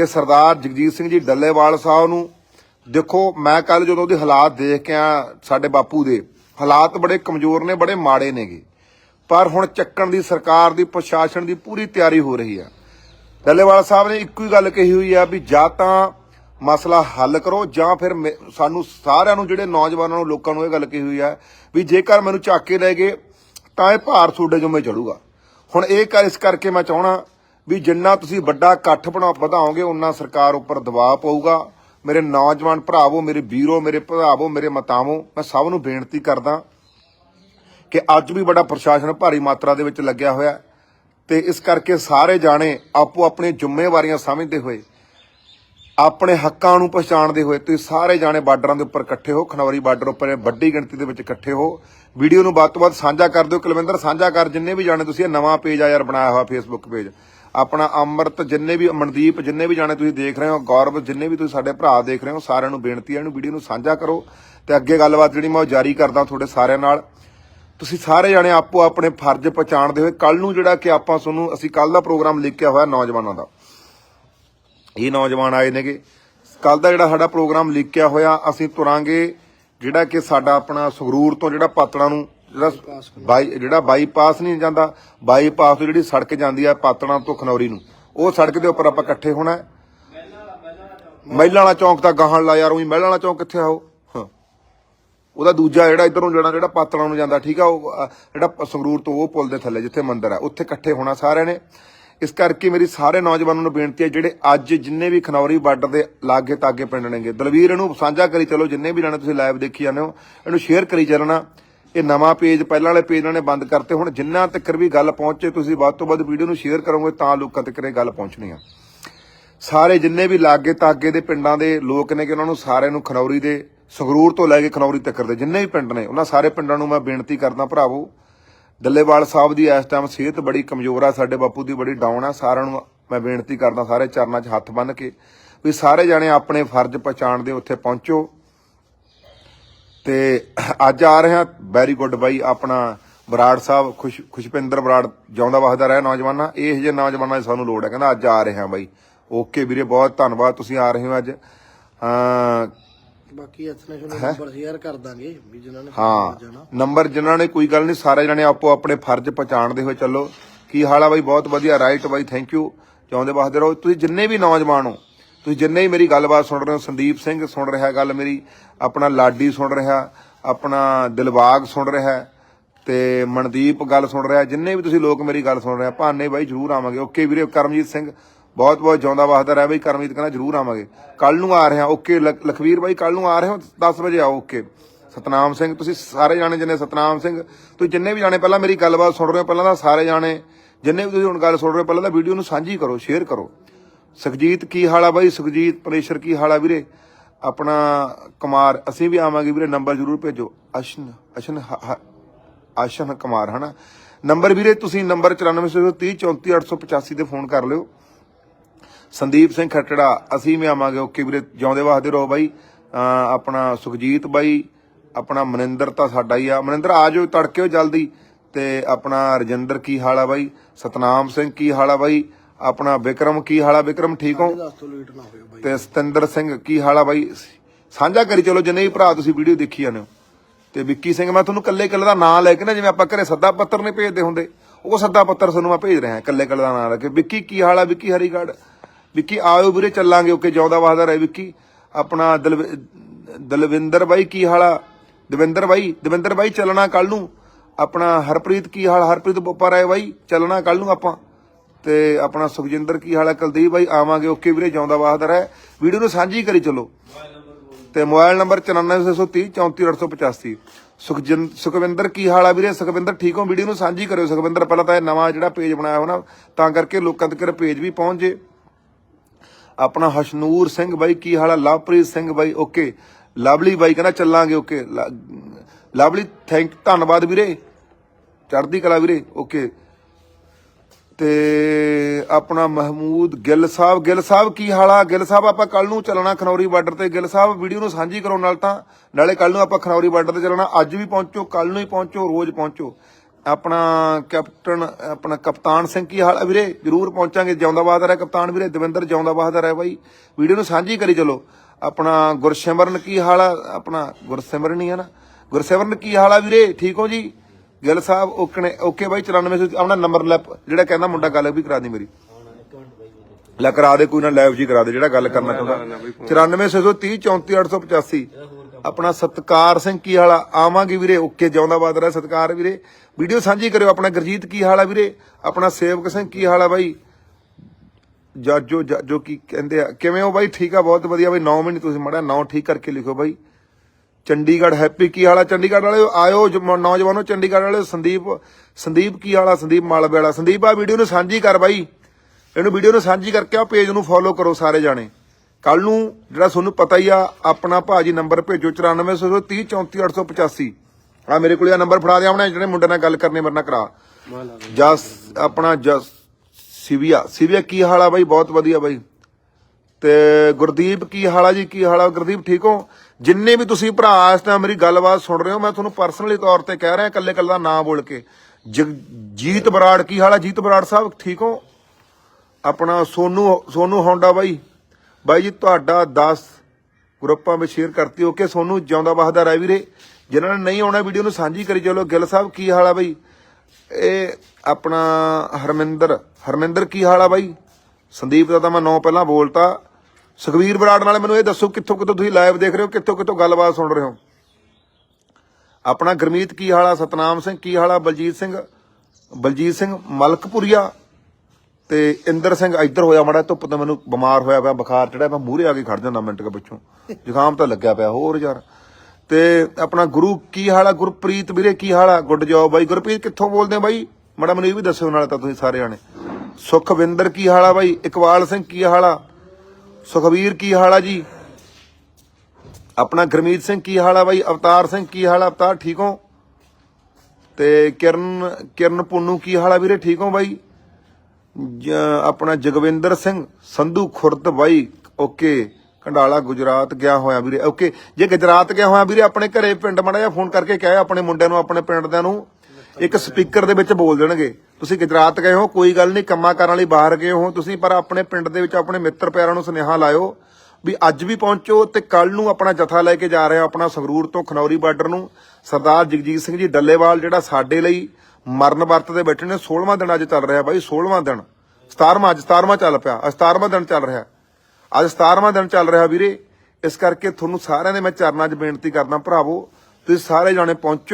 ਕਿ ਸਰਦਾਰ ਜਗਜੀਤ ਸਿੰਘ ਜੀ ਡੱਲੇਵਾਲ ਸਾਹਿਬ ਨੂੰ। ਦੇਖੋ, ਮੈਂ ਕੱਲ ਜਦੋਂ ਉਹਦੇ ਹਾਲਾਤ ਦੇਖ ਕੇ ਆ ਸਾਡੇ ਬਾਪੂ ਦੇ, ਹਾਲਾਤ ਬੜੇ ਕਮਜ਼ੋਰ ਨੇ, ਬੜੇ ਮਾੜੇ ਨੇਗੇ। ਪਰ ਹੁਣ ਚੱਕਣ ਦੀ ਸਰਕਾਰ ਦੀ, ਪ੍ਰਸ਼ਾਸਨ ਦੀ ਪੂਰੀ ਤਿਆਰੀ ਹੋ ਰਹੀ ਆ। ਡੱਲੇਵਾਲ ਸਾਹਿਬ ਨੇ ਇੱਕੋ ਹੀ ਗੱਲ ਕਹੀ ਹੋਈ ਆ ਵੀ ਜਾਂ ਤਾਂ ਮਸਲਾ ਹੱਲ ਕਰੋ ਜਾਂ ਫਿਰ ਮੇ- ਸਾਨੂੰ ਸਾਰਿਆਂ ਨੂੰ ਜਿਹੜੇ ਨੌਜਵਾਨਾਂ ਨੂੰ ਲੋਕਾਂ ਨੂੰ ਇਹ ਗੱਲ ਕਹੀ ਹੋਈ ਆ ਵੀ ਜੇਕਰ ਮੈਨੂੰ ਚੱਕ ਕੇ ਲੈ ਗਏ ਤਾਂ ਇਹ ਭਾਰ ਤੁਹਾਡੇ ਜੁਮੇ ਚੜੂਗਾ। ਹੁਣ ਇਹ ਕਰ, ਇਸ ਕਰਕੇ ਮੈਂ ਚਾਹਣਾ ਵੀ ਜਿੰਨਾ ਤੁਸੀਂ ਵੱਡਾ ਇਕੱਠ ਬਣਾ ਵਧਾਓਗੇ ਉਨਾ ਸਰਕਾਰ ਉੱਪਰ ਦਬਾਅ ਪਊਗਾ। ਮੇਰੇ ਨੌਜਵਾਨ ਭਰਾਵੋ, ਮੇਰੇ ਵੀਰੋ, ਮੇਰੇ ਭਰਾਵੋ, ਮੇਰੇ ਮਤਾਵੋ, ਮੈਂ ਸਭ ਨੂੰ ਬੇਨਤੀ ਕਰਦਾ ਕਿ ਅੱਜ ਵੀ ਬੜਾ ਪ੍ਰਸ਼ਾਸਨ ਭਾਰੀ ਮਾਤਰਾ ਦੇ ਵਿੱਚ ਲੱਗਿਆ ਹੋਇਆ ਹੈ ਤੇ ਇਸ ਕਰਕੇ ਸਾਰੇ ਜਾਣੇ ਆਪੋ ਆਪਣੀਆਂ ਜ਼ਿੰਮੇਵਾਰੀਆਂ ਸਮਝਦੇ ਹੋਏ, ਆਪਣੇ ਹੱਕਾਂ ਨੂੰ ਪਛਾਣਦੇ ਹੋਏ, ਤੁਸੀਂ ਸਾਰੇ ਜਾਣੇ ਬਾਰਡਰਾਂ ਦੇ ਉੱਪਰ ਇਕੱਠੇ ਹੋ, ਖਨੌਰੀ ਬਾਰਡਰ ਉੱਪਰ ਵੱਡੀ ਗਿਣਤੀ ਦੇ ਵਿੱਚ ਇਕੱਠੇ ਹੋ। ਵੀਡੀਓ ਨੂੰ ਵੱਧ ਤੋਂ ਵੱਧ ਸਾਂਝਾ ਕਰ ਦਿਓ। ਕੁਲਵਿੰਦਰ, ਸਾਂਝਾ ਕਰ, ਜਿੰਨੇ ਵੀ ਜਾਣੇ ਤੁਸੀਂ ਇਹ ਨਵਾਂ ਪੇਜ ਆ ਯਾਰ ਬਣਾਇਆ ਹੋਇਆ ਫੇਸਬੁੱਕ ਪੇਜ ਆਪਣਾ ਅੰਮ੍ਰਿਤ ਜਿੰਨੇ ਵੀ, ਮਨਦੀਪ ਜਿੰਨੇ ਵੀ ਜਾਣੇ ਤੁਸੀਂ ਦੇਖ ਰਹੇ ਹੋ, ਗੌਰਵ ਜਿੰਨੇ ਵੀ ਤੁਸੀਂ ਸਾਡੇ ਭਰਾ ਦੇਖ ਰਹੇ ਹੋ, ਸਾਰਿਆਂ ਨੂੰ ਬੇਨਤੀ ਹੈ ਇਹਨੂੰ ਵੀਡੀਓ ਨੂੰ ਸਾਂਝਾ ਕਰੋ ਤੇ ਅੱਗੇ ਗੱਲਬਾਤ ਜਿਹੜੀ ਮੈਂ ਉਹ ਜਾਰੀ ਕਰਦਾ ਤੁਹਾਡੇ ਸਾਰਿਆਂ ਨਾਲ। ਤੁਸੀਂ ਸਾਰੇ ਜਾਣੇ ਆਪੋ ਆਪਣੇ ਫਰਜ਼ ਪਛਾਣਦੇ ਹੋਏ ਕੱਲ ਨੂੰ ਜਿਹੜਾ ਕਿ ਆਪਾਂ ਤੁਹਾਨੂੰ, ਅਸੀਂ ਕੱਲ ਦਾ ਪ੍ਰੋਗਰਾਮ ਲਿਖਿਆ ਹੋਇਆ ਨੌਜਵਾਨਾਂ ਦਾ। ਇਹ ਨੌਜਵਾਨ ਆਏ ਨੇਗੇ। ਕੱਲ ਦਾ ਜਿਹੜਾ ਸਾਡਾ ਪ੍ਰੋਗਰਾਮ ਲਿਖਿਆ ਹੋਇਆ, ਅਸੀਂ ਤੁਰਾਂਗੇ ਜਿਹੜਾ ਕਿ ਸਾਡਾ ਆਪਣਾ ਸੰਗਰੂਰ ਤੋਂ ਜਿਹੜਾ ਪਾਤੜਾਂ ਨੂੰ ਜਿਹੜਾ ਬਾਈ, ਜਿਹੜਾ ਬਾਈਪਾਸ ਨਹੀਂ ਜਾਂਦਾ, ਬਾਈਪਾਸ ਤੋਂ ਜਿਹੜੀ ਸੜਕ ਜਾਂਦੀ ਆ ਪਾਤੜਾਂ ਤੋਂ ਖਨੌਰੀ ਨੂੰ, ਉਹ ਸੜਕ ਦੇ ਉੱਪਰ ਆਪਾਂ ਇਕੱਠੇ ਹੋਣਾ ਮਹਿਲਾਂ ਵਾਲਾ ਚੌਂਕ ਤਾਂ ਗਾਹਣ ਲਾ ਯਾਰ, ਉਹੀ ਮਹਿਲਾਂ ਵਾਲਾ ਚੌਂਕ ਕਿੱਥੇ ਆ ਉਹ? ਹਾਂ। ਉਹਦਾ ਦੂਜਾ ਜਿਹੜਾ ਇਧਰੋਂ ਜਾਣਾ, ਜਿਹੜਾ ਪਾਤੜਾਂ ਨੂੰ ਜਾਂਦਾ, ਠੀਕ ਆ, ਉਹ ਜਿਹੜਾ ਸੰਗਰੂਰ ਤੋਂ ਉਹ ਪੁਲ ਦੇ ਥੱਲੇ, ਜਿੱਥੇ ਮੰਦਿਰ ਆ, ਉੱਥੇ ਇਕੱਠੇ ਹੋਣਾ ਸਾਰਿਆਂ ਨੇ। ਇਸ ਕਰਕੇ ਮੇਰੀ ਸਾਰੇ ਨੌਜਵਾਨਾਂ ਨੂੰ ਬੇਨਤੀ ਹੈ, ਜਿਹੜੇ ਅੱਜ ਜਿੰਨੇ ਵੀ ਖਨੌਰੀ ਬਾਰਡਰ ਦੇ ਲਾਗੇ ਤਾਗੇ ਪਿੰਡ ਨੇਗੇ ਦਲਵੀਰ ਇਹਨੂੰ ਸਾਂਝਾ ਕਰੀ ਚਲੋ, ਜਿੰਨੇ ਵੀ ਜਾਣੇ ਤੁਸੀਂ ਲਾਈਵ ਦੇਖੀ ਜਾਂਦੇ ਹੋ, ਇਹਨੂੰ ਸ਼ੇਅਰ ਕਰੀ ਚੱਲਣਾ। ਇਹ ਨਵਾਂ ਪੇਜ ਪਹਿਲਾਂ ਵਾਲੇ ਪੇਜ ਇਹਨਾਂ ਨੇ ਬੰਦ ਕਰਤੇ, ਹੁਣ ਜਿੰਨਾ ਤੱਕ ਵੀ ਗੱਲ ਪਹੁੰਚੇ, ਤੁਸੀਂ ਵੱਧ ਤੋਂ ਵੱਧ ਵੀਡੀਓ ਨੂੰ ਸ਼ੇਅਰ ਕਰੋਗੇ, ਤਾਂ ਲੋਕਾਂ ਤੱਕ ਇਹ ਗੱਲ ਪਹੁੰਚਣੀ ਆ। ਸਾਰੇ ਜਿੰਨੇ ਵੀ ਲਾਗੇ ਤਾਗੇ ਦੇ ਪਿੰਡਾਂ ਦੇ ਲੋਕ ਨੇ ਕਿ ਉਹਨਾਂ ਨੂੰ ਸਾਰਿਆਂ ਨੂੰ ਖਨੌਰੀ ਦੇ, ਸੰਗਰੂਰ ਤੋਂ ਲੈ ਕੇ ਖਨੌਰੀ ਤੱਕ ਦੇ ਜਿੰਨੇ ਵੀ ਪਿੰਡ ਨੇ, ਉਹਨਾਂ ਸਾਰੇ ਪਿੰਡਾਂ ਨੂੰ ਮੈਂ ਬੇਨਤੀ ਕਰਦਾ ਭਰਾਵੋ, ਡੱਲੇਵਾਲ ਸਾਹਿਬ ਦੀ ਇਸ ਟਾਈਮ ਸਿਹਤ ਬੜੀ ਕਮਜ਼ੋਰ ਆ, ਸਾਡੇ ਬਾਪੂ ਦੀ ਬੜੀ ਡਾਊਨ ਆ, ਸਾਰਿਆਂ ਨੂੰ ਮੈਂ ਬੇਨਤੀ ਕਰਦਾ ਸਾਰੇ ਚਰਨਾਂ 'ਚ ਹੱਥ ਬੰਨ੍ਹ ਕੇ ਵੀ ਸਾਰੇ ਜਾਣੇ ਆਪਣੇ ਫਰਜ਼ ਪਛਾਣਦੇ ਉੱਥੇ ਪਹੁੰਚੋ। ਤੇ ਅੱਜ ਆ ਰਹੇ ਹਾਂ। ਵੈਰੀ ਗੁੱਡ ਬਾਈ ਆਪਣਾ ਬਰਾੜ ਸਾਹਿਬ ਖੁਸ਼ ਖੁਸ਼ਪਿੰਦਰ ਬਰਾੜ ਜਿਉਂਦਾ ਵਸਦਾ ਰਿਹਾ ਨੌਜਵਾਨਾਂ। ਇਹ ਜਿਹੇ ਨੌਜਵਾਨਾਂ ਦੀ ਸਾਨੂੰ ਲੋੜ ਹੈ ਕਹਿੰਦਾ ਅੱਜ ਆ ਰਹੇ ਹਾਂ ਬਾਈ। ਓਕੇ ਵੀਰੇ ਬਹੁਤ ਧੰਨਵਾਦ ਤੁਸੀਂ ਆ ਰਹੇ ਹੋ ਅੱਜ। ਅਮ ਬਾਕੀ ਹੱਥ ਨੇ ਤੁਹਾਨੂੰ ਨੰਬਰ ਸ਼ੇਅਰ ਕਰ ਦਾਂਗੇ ਵੀ ਜਿਨ੍ਹਾਂ ਨੇ ਹਾਂ। ਨੰਬਰ ਜਿਨ੍ਹਾਂ ਨੇ ਕੋਈ ਗੱਲ ਨਹੀਂ ਸਾਰੇ ਜਣੇ ਆਪੋ ਆਪਣੇ ਫਰਜ਼ ਪਛਾਣਦੇ ਹੋਏ ਚੱਲੋ। ਕੀ ਹਾਲ ਆ ਬਾਈ? ਬਹੁਤ ਵਧੀਆ ਰਾਈਟ ਬਾਈ ਥੈਂਕ ਯੂ ਚਾਹੁੰਦੇ ਵਾਸਤੇ ਰਹੋ। ਤੁਸੀਂ ਜਿੰਨੇ ਵੀ ਨੌਜਵਾਨ ਹੋ ਤੁਸੀਂ ਜਿੰਨੇ ਵੀ ਮੇਰੀ ਗੱਲਬਾਤ ਸੁਣ ਰਹੇ ਹੋ, ਸੰਦੀਪ ਸਿੰਘ ਸੁਣ ਰਿਹਾ ਗੱਲ ਮੇਰੀ, ਆਪਣਾ ਲਾਡੀ ਸੁਣ ਰਿਹਾ, ਆਪਣਾ ਦਿਲਬਾਗ ਸੁਣ ਰਿਹਾ, ਤੇ ਮਨਦੀਪ ਗੱਲ ਸੁਣ ਰਿਹਾ, ਜਿੰਨੇ ਵੀ ਤੁਸੀਂ ਲੋਕ ਮੇਰੀ ਗੱਲ ਸੁਣ ਰਹੇ ਆ ਭਾਨੇ ਬਾਈ ਜਰੂਰ ਆਵਾਂਗੇ। ਓਕੇ ਵੀਰੇ, ਕਰਮਜੀਤ ਸਿੰਘ ਬਹੁਤ ਬਹੁਤ ਜਿਉਂਦਾ ਵਸਦਾ ਰਹਿ ਬਈ, ਕਰਮਜੀਤ ਕਹਿੰਦਾ ਜਰੂਰ ਆਵਾਂਗੇ। ਕੱਲ ਨੂੰ ਆ ਰਹੇ ਹਾਂ ਓਕੇ ਲਖਵੀਰ ਬਾਈ ਕੱਲ ਨੂੰ ਆ ਰਹੇ ਹੋ 10 ਵਜੇ ਆਓ, ਓਕੇ। ਸਤਨਾਮ ਸਿੰਘ, ਤੁਸੀਂ ਸਾਰੇ ਜਾਣੇ ਜਿੰਨੇ ਸਤਨਾਮ ਸਿੰਘ, ਤੁਸੀਂ ਜਿੰਨੇ ਵੀ ਜਾਣੇ ਪਹਿਲਾਂ ਮੇਰੀ ਗੱਲਬਾਤ ਸੁਣ ਰਹੇ ਹੋ, ਪਹਿਲਾਂ ਤਾਂ ਸਾਰੇ ਜਾਣੇ, ਜਿੰਨੇ ਵੀ ਤੁਸੀਂ ਹੁਣ ਗੱਲ ਸੁਣ ਰਹੇ ਹੋ, ਪਹਿਲਾਂ ਤਾਂ ਵੀਡੀਓ ਨੂੰ ਸਾਂਝੀ ਕਰੋ ਸ਼ੇਅਰ ਕਰੋ। ਸੁਖਜੀਤ ਕੀ ਹਾਲ ਆ ਬਾਈ? ਸੁਖਜੀਤ ਪਰੇਸ਼ਰ ਕੀ ਹਾਲ ਆ ਵੀਰੇ? ਆਪਣਾ ਕੁਮਾਰ, ਅਸੀਂ ਵੀ ਆਵਾਂਗੇ ਵੀਰੇ, ਨੰਬਰ ਜ਼ਰੂਰ ਭੇਜੋ। ਅਸ਼ਨ ਅਸ਼ਨ ਹ- ਹ- ਆਸ਼ਨ ਕੁਮਾਰ, ਹਨਾ? ਨੰਬਰ ਵੀਰੇ, ਤੁਸੀਂ ਨੰਬਰ 9430344885 ਤੇ ਫੋਨ ਕਰ ਲਿਓ। ਸੰਦੀਪ ਸਿੰਘ ਖੱਟੜਾ, ਅਸੀਂ ਵੀ ਆਵਾਂਗੇ। ਓਕੇ ਵੀਰੇ, ਜਿਉਂਦੇ ਵਾਸਤੇ ਰਹੋ ਬਾਈ। ਆਪਣਾ ਸੁਖਜੀਤ ਬਾਈ, ਆਪਣਾ ਮਨਿੰਦਰ ਤਾਂ ਸਾਡਾ ਹੀ ਆ। ਮਨਿੰਦਰ, ਆ ਜਾਓ, ਤੜਕੇ ਜਲਦੀ। ਤੇ ਆਪਣਾ ਰਜਿੰਦਰ ਕੀ ਹਾਲ ਆ ਬਾਈ? ਸਤਨਾਮ ਸਿੰਘ ਕੀ ਹਾਲ ਆ ਬਾਈ? ਆਪਣਾ ਵਿਕਰਮ ਕੀ ਹਾਲ ਵਿਕਰਮ? ਠੀਕ ਹੋ? ਦੱਸ ਤੋਂ ਲੇਟ ਨਾ ਹੋਇਓ ਬਾਈ। ਤੇ ਸਤਿੰਦਰ ਸਿੰਘ ਕੀ ਹਾਲ ਬਾਈ? ਸਾਂਝਾ ਕਰੀ ਚਲੋ ਜਿੰਨੇ ਵੀ ਭਰਾ ਤੁਸੀਂ ਵੀਡੀਓ ਦੇਖੀ ਜਾਂਦੇ ਹੋ। ਤੇ ਵਿੱਕੀ ਸਿੰਘ ਮੈਂ ਤੁਹਾਨੂੰ ਕੱਲੇ ਕੱਲੇ ਦਾ ਨਾਂ ਲੈ ਕੇ ਨਾ ਜਿਵੇਂ ਆਪਾਂ ਘਰੇ ਸੱਦਾ ਪੱਤਰ ਨਹੀਂ ਭੇਜਦੇ ਹੁੰਦੇ ਉਹ ਸੱਦਾ ਪੱਤਰ ਤੁਹਾਨੂੰ ਮੈਂ ਭੇਜ ਰਿਹਾ ਕੱਲੇ ਕੱਲੇ ਦਾ ਨਾਂ ਲੈ ਕੇ। ਵਿੱਕੀ ਕੀ ਹਾਲ ਵਿੱਕੀ ਹਰੀਗੜ੍ਹ? ਵਿੱਕੀ ਆਇਓ ਵੀਰੇ ਚੱਲਾਂਗੇ ਓਕੇ ਜਿਉਂਦਾ ਵਾਹਦਾ ਰਹੇ ਵਿੱਕੀ। ਆਪਣਾ ਦਲਵ- ਦਲਵਿੰਦਰ ਬਾਈ ਕੀ ਹਾਲ ਦਵਿੰਦਰ ਬਾਈ ਦਵਿੰਦਰ ਬਾਈ ਚੱਲਣਾ ਕੱਲ ਨੂੰ। ਆਪਣਾ ਹਰਪ੍ਰੀਤ ਕੀ ਹਾਲ ਹਰਪ੍ਰੀਤ ਬੋਪਾ ਰਾਏ ਬਾਈ ਚੱਲਣਾ ਕੱਲ ਨੂੰ ਆਪਾਂ। ਤੇ ਆਪਣਾ ਸੁਖਜਿੰਦਰ ਕੀ ਹਾਲ ਹੈ? ਕੁਲਦੀਪ ਬਾਈ, ਆਵਾਂਗੇ। ਓਕੇ ਵੀਰੇ, ਜਿਉਂਦਾ ਵਾਹਦਾ ਰਹਿ। ਵੀਡੀਓ ਨੂੰ ਸਾਂਝੀ ਕਰੀ ਚਲੋ। ਤੇ ਮੋਬਾਈਲ ਨੰਬਰ 94630 34885 ਸੁਖਜਿੰ, ਸੁਖਵਿੰਦਰ ਕੀ ਹਾਲ ਆ ਵੀਰੇ? ਸੁਖਵਿੰਦਰ, ਠੀਕ ਹੋ? ਵੀਡੀਓ ਨੂੰ ਸਾਂਝੀ ਕਰਿਓ। ਸੁਖਵਿੰਦਰ, ਪਹਿਲਾਂ ਤਾਂ ਇਹ ਨਵਾਂ ਜਿਹੜਾ ਪੇਜ ਬਣਾਇਆ ਹੋਣਾ, ਤਾਂ ਕਰਕੇ ਲੋਕਾਂ ਤੱਕ ਪੇਜ ਵੀ ਪਹੁੰਚ ਜੇ। ਆਪਣਾ ਹਸ਼ਨੂਰ ਸਿੰਘ ਬਾਈ, ਕੀ ਹਾਲ ਆ? ਲਵਪ੍ਰੀਤ ਸਿੰਘ ਬਾਈ, ਓਕੇ। ਲਵਲੀ ਬਾਈ ਕਹਿੰਦਾ ਚੱਲਾਂਗੇ, ਓਕੇ। ਲਵਲੀ ਥੈਂਕ ਧੰਨਵਾਦ ਵੀਰੇ। ਚੜ੍ਹਦੀ ਕਲਾ ਵੀਰੇ, ਓਕੇ। ਤੇ ਆਪਣਾ ਮਹਿਮੂਦ ਗਿੱਲ ਸਾਹਿਬ ਗਿੱਲ ਸਾਹਿਬ ਕੀ ਹਾਲ ਆ? ਗਿੱਲ ਸਾਹਿਬ, ਆਪਾਂ ਕੱਲ ਨੂੰ ਚੱਲਣਾ ਖਨੌਰੀ ਬਾਰਡਰ ਤੇ। ਗਿੱਲ ਸਾਹਿਬ, ਵੀਡੀਓ ਨੂੰ ਸਾਂਝੀ ਕਰੋ ਨਾਲ ਤਾਂ ਨਾਲੇ ਕੱਲ ਨੂੰ ਆਪਾਂ ਖਨੌਰੀ ਬਾਰਡਰ ਤੇ ਚੱਲਣਾ। ਅੱਜ ਵੀ ਪਹੁੰਚੋ ਕੱਲ ਨੂੰ ਹੀ ਪਹੁੰਚੋ, ਰੋਜ਼ ਪਹੁੰਚੋ। ਆਪਣਾ ਕੈਪਟਨ, ਆਪਣਾ ਕਪਤਾਨ ਸਿੰਘ ਕੀ ਹਾਲ ਹੈ ਵੀਰੇ? ਜਰੂਰ ਪਹੁੰਚਾਂਗੇ। ਜਿਉਂਦਾ ਬਹਾਦਰ ਹੈ ਕਪਤਾਨ ਵੀਰੇ। ਦਵਿੰਦਰ ਜਿਉਂਦਾ ਬਹਾਦਰ ਹੈ ਬਾਈ। ਵੀਡੀਓ ਨੂੰ ਸਾਂਝੀ ਕਰੀ ਚਲੋ। ਆਪਣਾ ਗੁਰਸਿਮਰਨ ਕੀ ਹਾਲ ਆ? ਆਪਣਾ ਗੁਰਸਿਮਰਨ ਹੀ ਹੈ ਨਾ। ਗੁਰਸਿਮਰਨ ਕੀ ਹਾਲ ਆ ਵੀਰੇ? ਠੀਕ ਹੋ ਜੀ? ਗਿੱਲ ਸਾਹਿਬ ਓਕੇ ਓਕੇ ਬਾਈ 94 ਸੌ ਆਪਣਾ ਨੰਬਰ ਲੈ ਜਿਹੜਾ ਕਹਿੰਦਾ ਮੁੰਡਾ ਗੱਲ ਵੀ ਕਰਾ ਦੀ ਮੇਰੀ। ਲੈ ਕਰਾ ਦੇ ਕੋਈ ਨਾ ਲਾਈਵ ਜੀ ਕਰਾ ਦੇ ਜਿਹੜਾ ਗੱਲ ਕਰਨਾ ਚਾਹੁੰਦਾ। 94630 34885 ਆਪਣਾ ਸਤਕਾਰ ਸਿੰਘ ਕੀ ਹਾਲ ਆ? ਆਵਾਂਗੇ ਵੀਰੇ ਓਕੇ ਜਿਉਂਦਾ ਬਾਦ ਰਹਿ ਸਤਕਾਰ ਵੀਰੇ। ਵੀਡੀਓ ਸਾਂਝੀ ਕਰਿਓ ਆਪਣਾ ਗੁਰਜੀਤ ਕੀ ਹਾਲ ਆ ਵੀਰੇ? ਆਪਣਾ ਸੇਵਕ ਸਿੰਘ ਕੀ ਹਾਲ ਆ ਬਾਈ? ਜਾਜੋ ਜਾਜੋ ਕੀ ਕਹਿੰਦੇ ਆ। ਕਿਵੇਂ ਹੋ ਬਾਈ? ਠੀਕ ਆ ਬਹੁਤ ਵਧੀਆ ਬਾਈ 9 ਮਿੰਟ ਤੁਸੀਂ ਮੜਾ 9 ਠੀਕ ਕਰਕੇ ਲਿਖੋ ਬਾਈ। ਚੰਡੀਗੜ੍ਹ ਹੈਪੀ ਕੀ ਹਾਲ ਆ? ਚੰਡੀਗੜ੍ਹ ਵਾਲੇ ਆਇਓ, ਜ- ਨੌਜਵਾਨੋ, ਚੰਡੀਗੜ੍ਹ ਵਾਲੇ ਸੰਦੀਪ ਸੰਦੀਪ ਕੀ ਹਾਲ ਆ? ਸੰਦੀਪ ਮਾਲਵੇ ਵਾਲਾ। ਸੰਦੀਪ, ਆ ਵੀਡੀਓ ਨੂੰ ਸਾਂਝੀ ਕਰ ਬਾਈ। ਇਹਨੂੰ ਵੀਡੀਓ ਨੂੰ ਸਾਂਝੀ ਕਰਕੇ ਆ, ਪੇਜ ਨੂੰ ਫੋਲੋ ਕਰੋ ਸਾਰੇ ਜਾਣੇ। ਕੱਲ ਨੂੰ ਜਿਹੜਾ ਤੁਹਾਨੂੰ ਪਤਾ ਹੀ ਆ, ਆਪਣਾ ਭਾਜੀ ਨੰਬਰ ਭੇਜੋ 9430 34885 ਆ ਮੇਰੇ ਕੋਲ ਇਹ ਨੰਬਰ ਫੜਾ ਦਿਆ ਆਪਣੇ ਜਿਹੜੇ ਮੁੰਡੇ ਨਾਲ ਗੱਲ ਕਰਨੀ, ਮੇਰੇ ਨਾਲ ਕਰਾ। ਜਸ, ਆਪਣਾ ਜਸ, ਸਿਵਿਆ। ਸਿਵਿਆ ਕੀ ਹਾਲ ਆ ਬਾਈ? ਬਹੁਤ ਵਧੀਆ ਬਾਈ। ਤੇ ਗੁਰਦੀਪ, ਕੀ ਹਾਲ ਆ ਜੀ? ਕੀ ਹਾਲ ਆ? ਗੁਰਦੀਪ, ਠੀਕ ਹੋ? ਜਿੰਨੇ ਵੀ ਤੁਸੀਂ ਭਰਾ ਇਸ ਟਾਈਮ ਮੇਰੀ ਗੱਲਬਾਤ ਸੁਣ ਰਹੇ ਹੋ, ਮੈਂ ਤੁਹਾਨੂੰ ਪਰਸਨਲੀ ਤੌਰ ਤੇ ਕਹਿ ਰਿਹਾ ਇਕੱਲੇ ਇਕੱਲਾ ਨਾਂ ਬੋਲ ਕੇ। ਜਗ- ਜੀਤ ਬਰਾੜ, ਕੀ ਹਾਲ ਆ? ਜੀਤ ਬਰਾੜ ਸਾਹਿਬ, ਠੀਕ ਹੋ? ਆਪਣਾ ਸੋਨੂ ਸੋਨੂ ਹੋਂਡਾ ਬਾਈ। ਬਾਈ ਜੀ, ਤੁਹਾਡਾ 10 ਗਰੁੱਪਾਂ ਵਿੱਚ ਸ਼ੇਅਰ ਕਰਤੀ, ਓਕੇ? ਸੋਨੂ ਜਿਉਂਦਾ ਬਹਾਦਰ ਰਹਿ ਵੀਰੇ। ਜਿਨ੍ਹਾਂ ਨੇ ਨਹੀਂ ਆਉਣਾ ਵੀਡੀਓ ਨੂੰ ਸਾਂਝੀ ਕਰੀ ਚਲੋ। ਗਿੱਲ ਸਾਹਿਬ, ਕੀ ਹਾਲ ਆ ਬਾਈ? ਇਹ ਆਪਣਾ ਹਰਮਿੰਦਰ ਹਰਮਿੰਦਰ, ਕੀ ਹਾਲ ਆ ਬਾਈ? ਸੰਦੀਪ ਦਾ ਤਾਂ ਮੈਂ ਨੌ ਪਹਿਲਾਂ ਬੋਲਤਾ। ਸੁਖਵੀਰ ਬਰਾੜ ਨਾਲ ਮੈਨੂੰ ਇਹ ਦੱਸੋ ਕਿੱਥੋਂ ਕਿੱਥੋਂ ਤੁਸੀਂ ਲਾਈਵ ਦੇਖ ਰਹੇ ਹੋ, ਕਿੱਥੋਂ ਕਿੱਥੋਂ ਗੱਲਬਾਤ ਸੁਣ ਰਹੇ ਹੋ? ਆਪਣਾ ਗਰਮੀਤ ਕੀ ਹਾਲ ਆ, ਸਤਨਾਮ ਸਿੰਘ ਕੀ ਹਾਲ ਆ, ਬਲਜੀਤ ਸਿੰਘ ਬਲਜੀਤ ਸਿੰਘ ਮਲਕਪੁਰੀਆ ਤੇ ਇੰਦਰ ਸਿੰਘ ਇੱਧਰ ਹੋਇਆ ਮੜਾ, ਧੁੱਪ ਤੋਂ ਮੈਨੂੰ ਬਿਮਾਰ ਹੋਇਆ ਪਿਆ, ਬੁਖਾਰ ਚੜਿਆ ਮੈਂ ਮੂਹਰੇ ਆ ਕੇ ਖੜ ਜਾਂਦਾ ਮਿੰਟ ਕੇ ਪਿੱਛੋਂ। ਜ਼ੁਕਾਮ ਤਾਂ ਲੱਗਿਆ ਪਿਆ, ਹੋਰ ਯਾਰ। ਤੇ ਆਪਣਾ ਗੁਰੂ ਕੀ ਹਾਲ ਆ, ਗੁਰਪ੍ਰੀਤ ਵੀਰੇ ਕੀ ਹਾਲ ਆ? ਗੁੱਡ ਜੋਬ ਬਾਈ। ਗੁਰਪ੍ਰੀਤ, ਕਿੱਥੋਂ ਬੋਲਦੇ ਬਾਈ? ਮੜਾ ਮੈਨੂੰ ਇਹ ਵੀ ਦੱਸਿਓ ਨਾਲ ਤਾਂ ਤੁਸੀਂ ਸਾਰੇ ਜਾਣੇ ਸੁਖਵਿੰਦਰ ਕੀ ਹਾਲ ਆ ਬਾਈ? ਇਕਬਾਲ ਸਿੰਘ ਕੀ ਹਾਲ ਆ? ਸੁਖਵੀਰ ਕੀ ਹਾਲ ਆ ਜੀ? ਆਪਣਾ ਗਰਮੀਤ ਸਿੰਘ, ਕੀ ਹਾਲ ਆ ਬਾਈ? ਅਵਤਾਰ ਸਿੰਘ, ਕੀ ਹਾਲ ਆ ਅਵਤਾਰ? ਠੀਕ ਹੋ? ਤੇ ਕਿਰਨ ਕਿਰਨ ਪੁੰਨੂ, ਕੀ ਹਾਲ ਆ ਵੀਰੇ? ਠੀਕ ਹੋ ਬਾਈ? ਆਪਣਾ ਜਗਵਿੰਦਰ ਸਿੰਘ, ਸੰਧੂ ਖੁਰਦ ਬਾਈ, ਓਕੇ। ਕੰਡਾਲਾ, ਗੁਜਰਾਤ ਗਿਆ ਹੋਇਆ ਵੀਰੇ, ਓਕੇ। ਜੇ ਗੁਜਰਾਤ ਗਿਆ ਹੋਇਆ ਵੀਰੇ, ਆਪਣੇ ਘਰੇ ਪਿੰਡ ਮੜਾ ਜਿਹਾ ਫੋਨ ਕਰਕੇ ਕਹੇ, ਆਪਣੇ ਮੁੰਡਿਆਂ ਨੂੰ, ਆਪਣੇ ਪਿੰਡ ਦਿਆਂ ਨੂੰ। ਇੱਕ ਸਪੀਕਰ ਦੇ ਵਿੱਚ ਬੋਲ ਦੇਣਗੇ। ਤੁਸੀਂ ਗੁਜਰਾਤ ਗਏ ਹੋ, ਕੋਈ ਗੱਲ ਨਹੀਂ, ਕੰਮਾਂ ਕਰਨ ਲਈ ਬਾਹਰ ਗਏ ਹੋ। ਤੁਸੀਂ ਪਰ ਆਪਣੇ ਪਿੰਡ ਦੇ ਵਿੱਚ ਆਪਣੇ ਮਿੱਤਰ ਪਿਆਰਾਂ ਨੂੰ ਸੁਨੇਹਾ ਲਾਇਓ ਵੀ ਅੱਜ ਵੀ ਪਹੁੰਚੋ ਤੇ ਕੱਲ ਨੂੰ ਆਪਣਾ ਜਥਾ ਲੈ ਕੇ ਜਾ ਰਿਹਾ ਆਪਣਾ ਸੰਗਰੂਰ ਤੋਂ ਖਨੌਰੀ ਬਾਰਡਰ ਨੂੰ। ਸਰਦਾਰ ਜਗਜੀਤ ਸਿੰਘ ਜੀ ਡੱਲੇਵਾਲ, ਜਿਹੜਾ ਸਾਡੇ ਲਈ ਮਰਨ ਵਰਤ ਦੇ ਬੈਠੇ ਨੇ 16ਵਾਂ ਦਿਨ ਅੱਜ ਚੱਲ ਰਿਹਾ ਬਾਈ 16ਵਾਂ ਦਿਨ। 17ਵਾਂ ਅੱਜ 17ਵਾਂ ਚੱਲ ਪਿਆ, ਅੱਜ 17ਵਾਂ ਦਿਨ ਚੱਲ ਰਿਹਾ। ਅੱਜ 17ਵਾਂ ਦਿਨ ਚੱਲ ਰਿਹਾ ਵੀਰੇ, ਇਸ ਕਰਕੇ ਤੁਹਾਨੂੰ ਸਾਰਿਆਂ ਦੇ ਮੈਂ ਚਰਨਾਂ 'ਚ ਬੇਨਤੀ ਕਰਦਾ ਭਰਾਵੋ, ਤੁਸੀਂ ਸਾਰੇ ਜਾਣੇ ਪਹੁੰਚੋ।